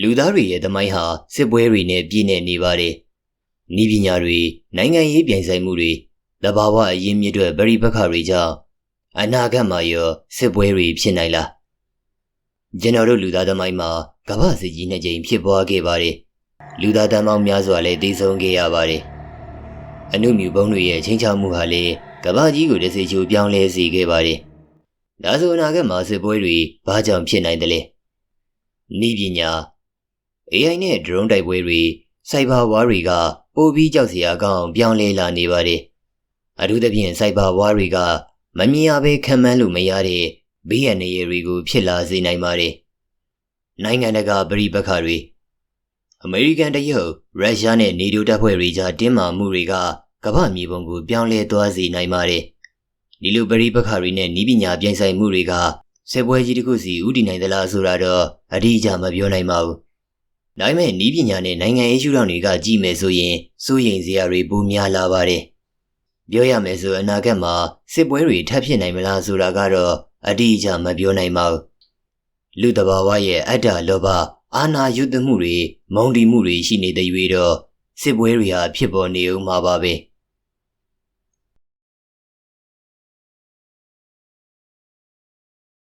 လူသားတွေရဲ့သမိုင်းဟာစစ်ပွဲတွေနဲ့ပြည့်နေနေပါတယ်။ဤပညာတွေနိုင်ငံရေးပြိုင်ဆိုင်မှုတွေတဘာဝအရင်းမြစ်တွေဗရိပခတွေကြောင့်အနာဂတ်မှာရောစစ်ပွဲတွေဖြစ်နိုင်လား။ကျွန်တော်တို့လူသားသမိုင်းမှာကမ္ဘာစစ်ကြီးနှစ်ကြိမ်ဖြစ်ပွားခဲ့ပါတယ်။လူသားတန်းပေါင်းများစွာလည်းတည်ဆုံခဲ့ရပါတယ်။အနုမြူဘုံတွေရဲ့ချင်းချောက်မှုဟာလည်းကမ္ဘာကြီးကိုတစ်စိချိုပြောင်းလဲစေခဲ့ပါတယ်။ဒါဆိုအနာဂတ်မှာစစ်ပွဲတွေဘာကြောင့်ဖြစ်နိုင်တယ်လဲ။ဤပညာ AI နဲ့ drone တိုက်ပွဲတွေစိုက်ဘာဝါးတွေကပိုပြီးကြောက်စရာကောင်းပြောင်းလဲလာနေပါတယ်။အထူးသဖြင့်စိုက်ဘာဝါးတွေကမမြင်ရဘဲခံမှန်းလို့မရတဲ့ဘေးရန်နေရတွေကို ဖြစ်လာစေနိုင်ပါတယ်။နိုင်ငံတကာပြည်ပခါတွေအမေရိကန်တရုတ်ရုရှားနဲ့နေတိုးတပ်ဖွဲ့တွေကြားတင်းမာမှုတွေကကမ္ဘာမြေပုံကိုပြောင်းလဲသွားစေနိုင်ပါတယ်။ဒီလိုပြည်ပခါတွေနဲ့ဤပညာပြိုင်ဆိုင်မှုတွေကစစ်ပွဲကြီးတစ်ခုစီဥတည်နိုင်သလားဆိုတာတော့အတိအကျမပြောနိုင်ပါဘူး။ ဒါပေမဲ့ဤပညာနဲ့နိုင်ငံရေးရှုထောင့်တွေကကြည့်မယ်ဆိုရင်စိုးရိမ်စရာတွေပိုများလာပါတယ်။ပြောရမယ်ဆိုအနာဂတ်မှာစစ်ပွဲတွေထပ်ဖြစ်နိုင်မလားဆိုတာကတော့အတိအကျမပြောနိုင်ပါဘူး။လူတဘာဝရဲ့အတ္တလောဘအာနာယုတမှုတွေမုံတီမှုတွေရှိနေတဲ့၍တော့စစ်ပွဲတွေဟာဖြစ်ပေါ်နေဦးမှာပါပဲ။